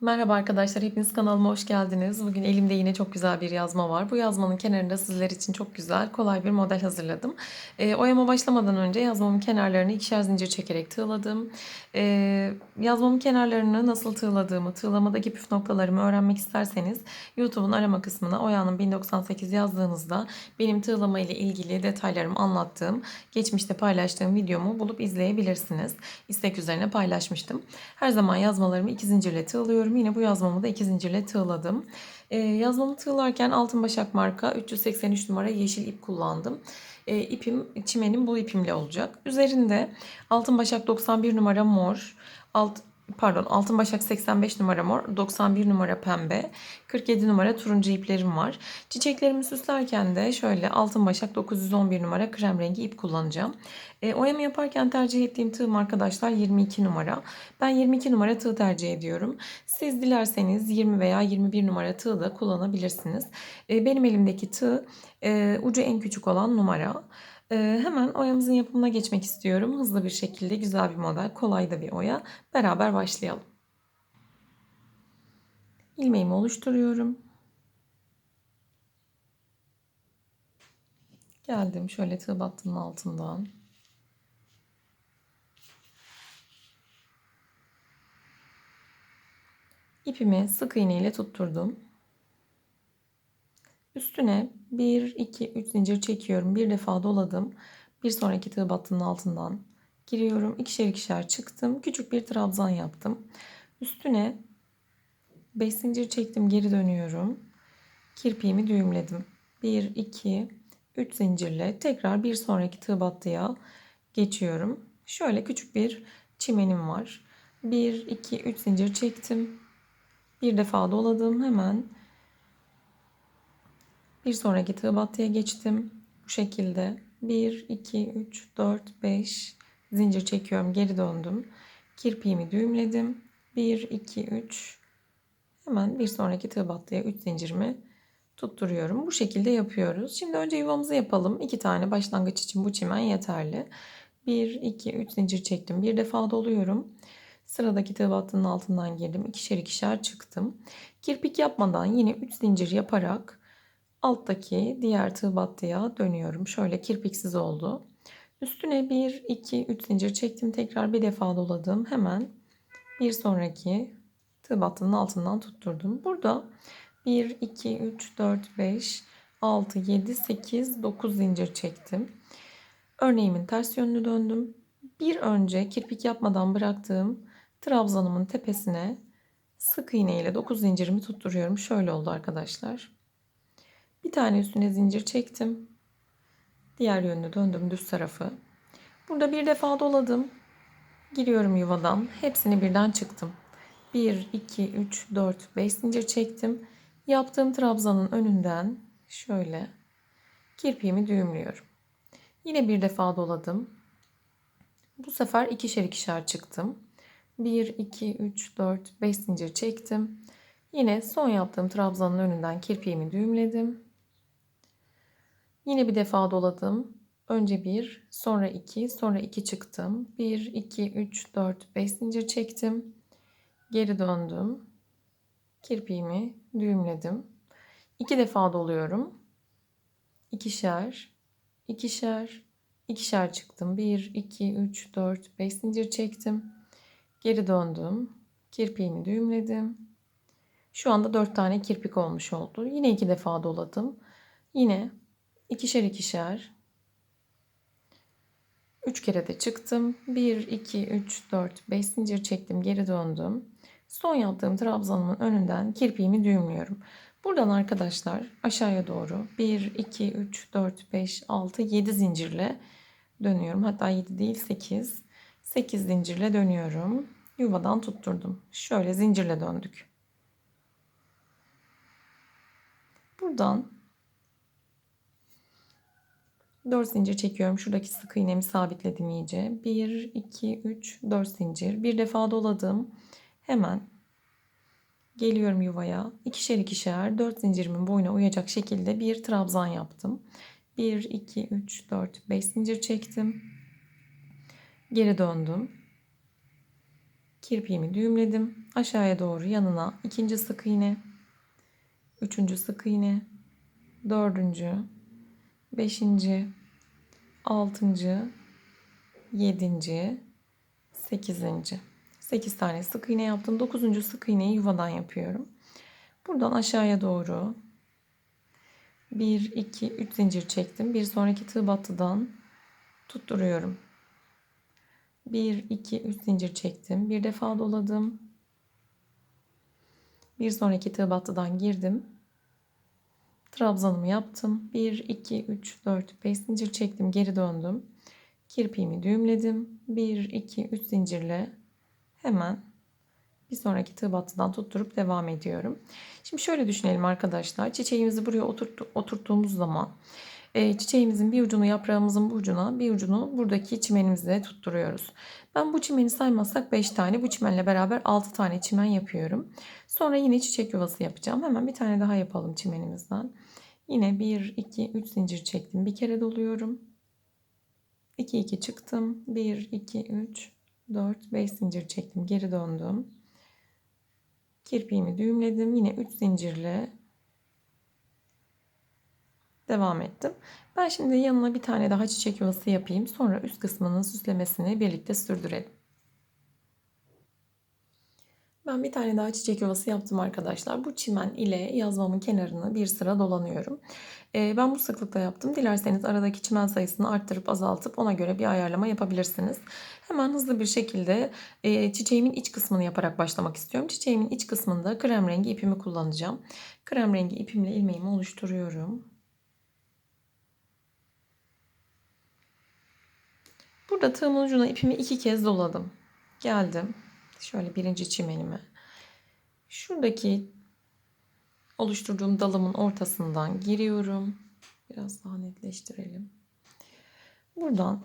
Merhaba arkadaşlar, hepiniz kanalıma hoş geldiniz. Bugün elimde yine çok güzel bir yazma var. Bu yazmanın kenarında sizler için çok güzel, kolay bir model hazırladım. E, oyama başlamadan önce yazmamın kenarlarını ikişer zincir çekerek tığladım. E, yazmamın kenarlarını nasıl tığladığımı, tığlamadaki püf noktalarımı öğrenmek isterseniz YouTube'un arama kısmına Oya'nın 1098 yazdığınızda benim tığlama ile ilgili detaylarımı anlattığım, geçmişte paylaştığım videomu bulup izleyebilirsiniz. İstek üzerine paylaşmıştım. Her zaman yazmalarımı iki zincirle tığlıyorum. Yine bu yazmamı da iki zincirle tığladım. Ee, yazmamı tığlarken Altın Başak marka 383 numara yeşil ip kullandım. Ee, ipim çimenim bu ipimle olacak. Üzerinde Altın Başak 91 numara mor, alt, pardon Altın Başak 85 numara mor, 91 numara pembe, 47 numara turuncu iplerim var. Çiçeklerimi süslerken de şöyle Altın Başak 911 numara krem rengi ip kullanacağım. E, oyamı yaparken tercih ettiğim tığım arkadaşlar 22 numara. Ben 22 numara tığ tercih ediyorum. Siz dilerseniz 20 veya 21 numara tığ da kullanabilirsiniz. E, benim elimdeki tığ e, ucu en küçük olan numara. E, hemen oyamızın yapımına geçmek istiyorum. Hızlı bir şekilde güzel bir model, kolay da bir oya. Beraber başlayalım. İlmeğimi oluşturuyorum. Geldim şöyle tığ battının altından. İpimi sık iğne ile tutturdum. Üstüne 1, 2, 3 zincir çekiyorum. Bir defa doladım. Bir sonraki tığ battının altından giriyorum. İkişer ikişer çıktım. Küçük bir trabzan yaptım. Üstüne 5 zincir çektim. Geri dönüyorum. Kirpiğimi düğümledim. 1, 2, 3 zincirle tekrar bir sonraki tığ battıya geçiyorum. Şöyle küçük bir çimenim var. 1, 2, 3 zincir çektim. Bir defa doladım. Hemen bir sonraki tığ battıya geçtim. Bu şekilde 1, 2, 3, 4, 5 zincir çekiyorum. Geri döndüm. Kirpiğimi düğümledim. 1, 2, 3 hemen bir sonraki tığ battıya 3 zincirimi tutturuyorum. Bu şekilde yapıyoruz. Şimdi önce yuvamızı yapalım. 2 tane başlangıç için bu çimen yeterli. 1, 2, 3 zincir çektim. Bir defa doluyorum. Sıradaki tığ battının altından girdim. İkişer ikişer çıktım. Kirpik yapmadan yine 3 zincir yaparak alttaki diğer tığ battıya dönüyorum. Şöyle kirpiksiz oldu. Üstüne 1, 2, 3 zincir çektim. Tekrar bir defa doladım. Hemen bir sonraki tığ battının altından tutturdum. Burada 1, 2, 3, 4, 5, 6, 7, 8, 9 zincir çektim. Örneğimin ters yönünü döndüm. Bir önce kirpik yapmadan bıraktığım trabzanımın tepesine sık iğne ile 9 zincirimi tutturuyorum. Şöyle oldu arkadaşlar. Bir tane üstüne zincir çektim. Diğer yönünü döndüm düz tarafı. Burada bir defa doladım. Giriyorum yuvadan. Hepsini birden çıktım. 1, 2, 3, 4, 5 zincir çektim. Yaptığım trabzanın önünden şöyle kirpiğimi düğümlüyorum. Yine bir defa doladım. Bu sefer ikişer ikişer çıktım. 1, 2, 3, 4, 5 zincir çektim. Yine son yaptığım trabzanın önünden kirpiğimi düğümledim. Yine bir defa doladım. Önce 1, sonra 2, sonra 2 çıktım. 1, 2, 3, 4, 5 zincir çektim. Geri döndüm. Kirpiğimi düğümledim. 2 defa doluyorum. İkişer, ikişer, ikişer çıktım. 1, 2, 3, 4, 5 zincir çektim. Geri döndüm. Kirpiğimi düğümledim. Şu anda 4 tane kirpik olmuş oldu. Yine 2 defa doladım. Yine ikişer ikişer 3 kere de çıktım. 1, 2, 3, 4, 5 zincir çektim. Geri döndüm. Son yaptığım trabzanımın önünden kirpiğimi düğümlüyorum. Buradan arkadaşlar aşağıya doğru 1, 2, 3, 4, 5, 6, 7 zincirle dönüyorum. Hatta 7 değil 8. 8 zincirle dönüyorum. Yuvadan tutturdum. Şöyle zincirle döndük. Buradan 4 zincir çekiyorum. Şuradaki sık iğnemi sabitledim iyice. 1, 2, 3, 4 zincir. Bir defa doladım. Hemen geliyorum yuvaya. İkişer ikişer 4 zincirimin boyuna uyacak şekilde bir trabzan yaptım. 1, 2, 3, 4, 5 zincir çektim. Geri döndüm. Kirpiğimi düğümledim. Aşağıya doğru yanına ikinci sık iğne, üçüncü sık iğne, dördüncü, beşinci, altıncı, yedinci, sekizinci. Sekiz tane sık iğne yaptım. Dokuzuncu sık iğneyi yuvadan yapıyorum. Buradan aşağıya doğru 1, 2, 3 zincir çektim. Bir sonraki tığ battıdan tutturuyorum. 1, 2, 3 zincir çektim. Bir defa doladım. Bir sonraki tığ battıdan girdim. Trabzanımı yaptım. 1, 2, 3, 4, 5 zincir çektim. Geri döndüm. Kirpiğimi düğümledim. 1, 2, 3 zincirle hemen bir sonraki tığ battıdan tutturup devam ediyorum. Şimdi şöyle düşünelim arkadaşlar. Çiçeğimizi buraya oturttu, oturttuğumuz zaman e, çiçeğimizin bir ucunu yaprağımızın bu ucuna bir ucunu buradaki çimenimizle tutturuyoruz. Ben bu çimeni saymazsak 5 tane bu çimenle beraber 6 tane çimen yapıyorum. Sonra yine çiçek yuvası yapacağım. Hemen bir tane daha yapalım çimenimizden. Yine 1, 2, 3 zincir çektim. Bir kere doluyorum. 2, 2 çıktım. 1, 2, 3, 4, 5 zincir çektim. Geri döndüm. Kirpiğimi düğümledim. Yine 3 zincirle devam ettim. Ben şimdi yanına bir tane daha çiçek yuvası yapayım. Sonra üst kısmının süslemesini birlikte sürdürelim. Ben bir tane daha çiçek yuvası yaptım arkadaşlar. Bu çimen ile yazmamın kenarını bir sıra dolanıyorum. Ee, ben bu sıklıkta yaptım. Dilerseniz aradaki çimen sayısını arttırıp azaltıp ona göre bir ayarlama yapabilirsiniz. Hemen hızlı bir şekilde e, çiçeğimin iç kısmını yaparak başlamak istiyorum. Çiçeğimin iç kısmında krem rengi ipimi kullanacağım. Krem rengi ipimle ilmeğimi oluşturuyorum. Burada tığımın ucuna ipimi iki kez doladım. Geldim. Şöyle birinci çimenime. Şuradaki oluşturduğum dalımın ortasından giriyorum. Biraz daha netleştirelim. Buradan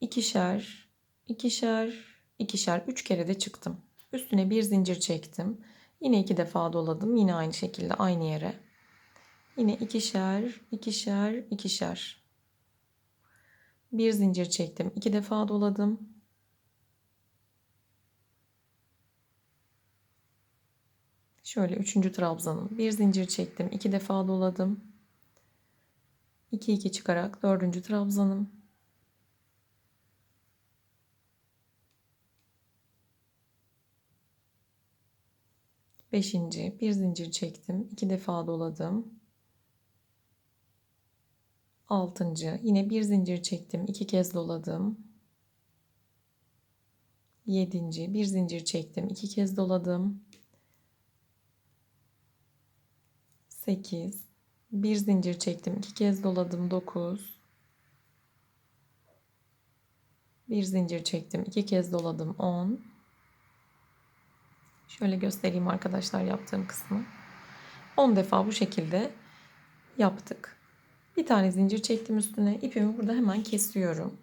ikişer, ikişer, ikişer, üç kere de çıktım. Üstüne bir zincir çektim. Yine iki defa doladım. Yine aynı şekilde aynı yere. Yine ikişer, ikişer, ikişer. Bir zincir çektim. iki defa doladım. Şöyle üçüncü trabzanım. Bir zincir çektim. iki defa doladım. 2 2 çıkarak dördüncü trabzanım. Beşinci bir zincir çektim. iki defa doladım. Altıncı yine bir zincir çektim. iki kez doladım. Yedinci bir zincir çektim. iki kez doladım. 8 bir zincir çektim iki kez doladım 9 bir zincir çektim iki kez doladım 10 şöyle göstereyim arkadaşlar yaptığım kısmı. 10 defa bu şekilde yaptık. Bir tane zincir çektim üstüne. İpimi burada hemen kesiyorum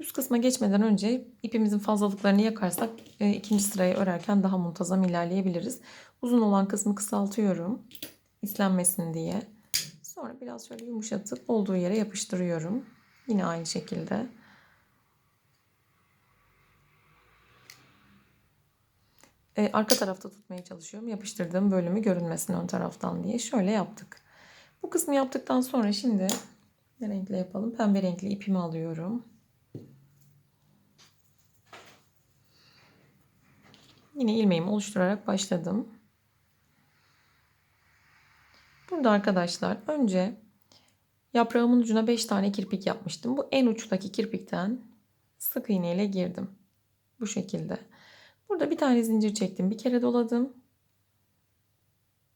Üst kısma geçmeden önce ipimizin fazlalıklarını yakarsak e, ikinci sırayı örerken daha muntazam ilerleyebiliriz. Uzun olan kısmı kısaltıyorum. İslenmesin diye. Sonra biraz şöyle yumuşatıp olduğu yere yapıştırıyorum. Yine aynı şekilde. Ee, arka tarafta tutmaya çalışıyorum. Yapıştırdığım bölümü görünmesin ön taraftan diye. Şöyle yaptık. Bu kısmı yaptıktan sonra şimdi ne renkle yapalım? Pembe renkli ipimi alıyorum. Yine ilmeğimi oluşturarak başladım. Burada arkadaşlar önce yaprağımın ucuna 5 tane kirpik yapmıştım. Bu en uçtaki kirpikten sık iğne ile girdim. Bu şekilde. Burada bir tane zincir çektim. Bir kere doladım.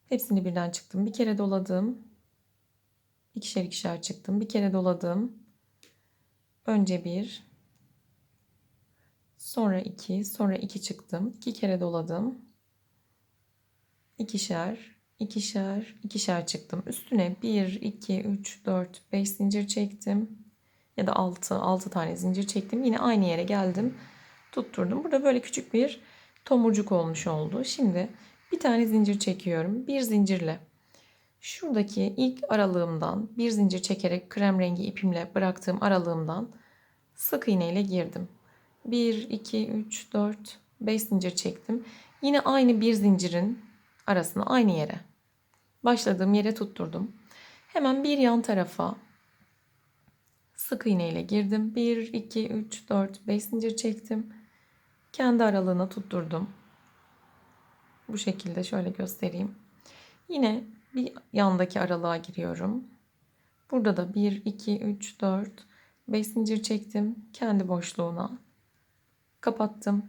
Hepsini birden çıktım. Bir kere doladım. İkişer ikişer çıktım. Bir kere doladım. Önce bir, Sonra 2, sonra 2 çıktım. 2 kere doladım. İkişer, ikişer, ikişer çıktım. Üstüne 1, 2, 3, 4, 5 zincir çektim. Ya da 6, 6 tane zincir çektim. Yine aynı yere geldim. Tutturdum. Burada böyle küçük bir tomurcuk olmuş oldu. Şimdi bir tane zincir çekiyorum. Bir zincirle şuradaki ilk aralığımdan bir zincir çekerek krem rengi ipimle bıraktığım aralığımdan sık iğne ile girdim. 1, 2, 3, 4, 5 zincir çektim. Yine aynı bir zincirin arasına aynı yere. Başladığım yere tutturdum. Hemen bir yan tarafa sık iğne ile girdim. 1, 2, 3, 4, 5 zincir çektim. Kendi aralığına tutturdum. Bu şekilde şöyle göstereyim. Yine bir yandaki aralığa giriyorum. Burada da 1, 2, 3, 4, 5 zincir çektim. Kendi boşluğuna kapattım.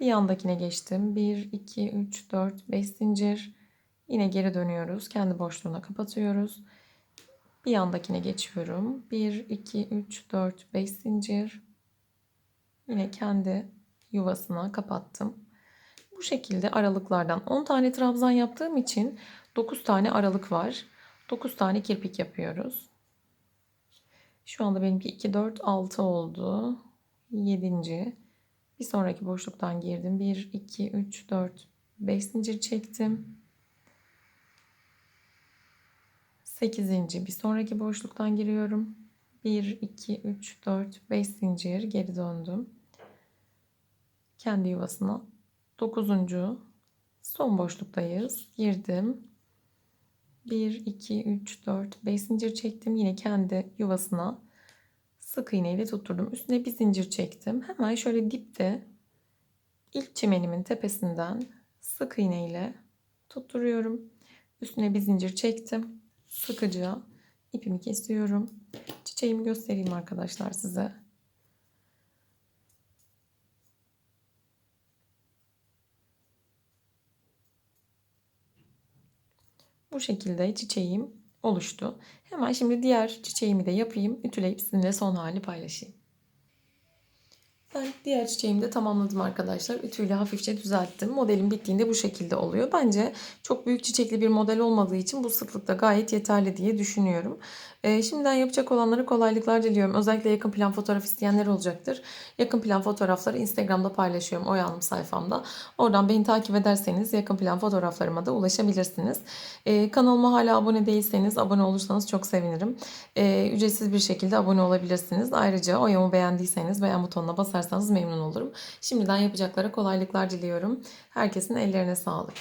Bir yandakine geçtim. 1, 2, 3, 4, 5 zincir. Yine geri dönüyoruz. Kendi boşluğuna kapatıyoruz. Bir yandakine geçiyorum. 1, 2, 3, 4, 5 zincir. Yine kendi yuvasına kapattım. Bu şekilde aralıklardan 10 tane trabzan yaptığım için 9 tane aralık var. 9 tane kirpik yapıyoruz. Şu anda benimki 2, 4, 6 oldu. 7. Bir sonraki boşluktan girdim. 1, 2, 3, 4, 5 zincir çektim. 8. bir sonraki boşluktan giriyorum. 1, 2, 3, 4, 5 zincir geri döndüm. Kendi yuvasına 9. son boşluktayız. Girdim. 1, 2, 3, 4, 5 zincir çektim. Yine kendi yuvasına sık iğne ile tutturdum. Üstüne bir zincir çektim. Hemen şöyle dipte ilk çimenimin tepesinden sık iğne ile tutturuyorum. Üstüne bir zincir çektim. Sıkıca ipimi kesiyorum. Çiçeğimi göstereyim arkadaşlar size. Bu şekilde çiçeğim oluştu. Hemen şimdi diğer çiçeğimi de yapayım. Ütüleyip sizinle son halini paylaşayım. Ben diğer çiçeğimi de tamamladım arkadaşlar. Ütüyle hafifçe düzelttim. Modelim bittiğinde bu şekilde oluyor. Bence çok büyük çiçekli bir model olmadığı için bu sıklıkta gayet yeterli diye düşünüyorum. Ee, şimdiden yapacak olanlara kolaylıklar diliyorum. Özellikle yakın plan fotoğraf isteyenler olacaktır. Yakın plan fotoğrafları Instagram'da paylaşıyorum. Oyanım sayfamda. Oradan beni takip ederseniz yakın plan fotoğraflarıma da ulaşabilirsiniz. Ee, kanalıma hala abone değilseniz abone olursanız çok sevinirim. Ee, ücretsiz bir şekilde abone olabilirsiniz. Ayrıca oyamı beğendiyseniz beğen butonuna basarsanız memnun olurum. Şimdiden yapacaklara kolaylıklar diliyorum. Herkesin ellerine sağlık.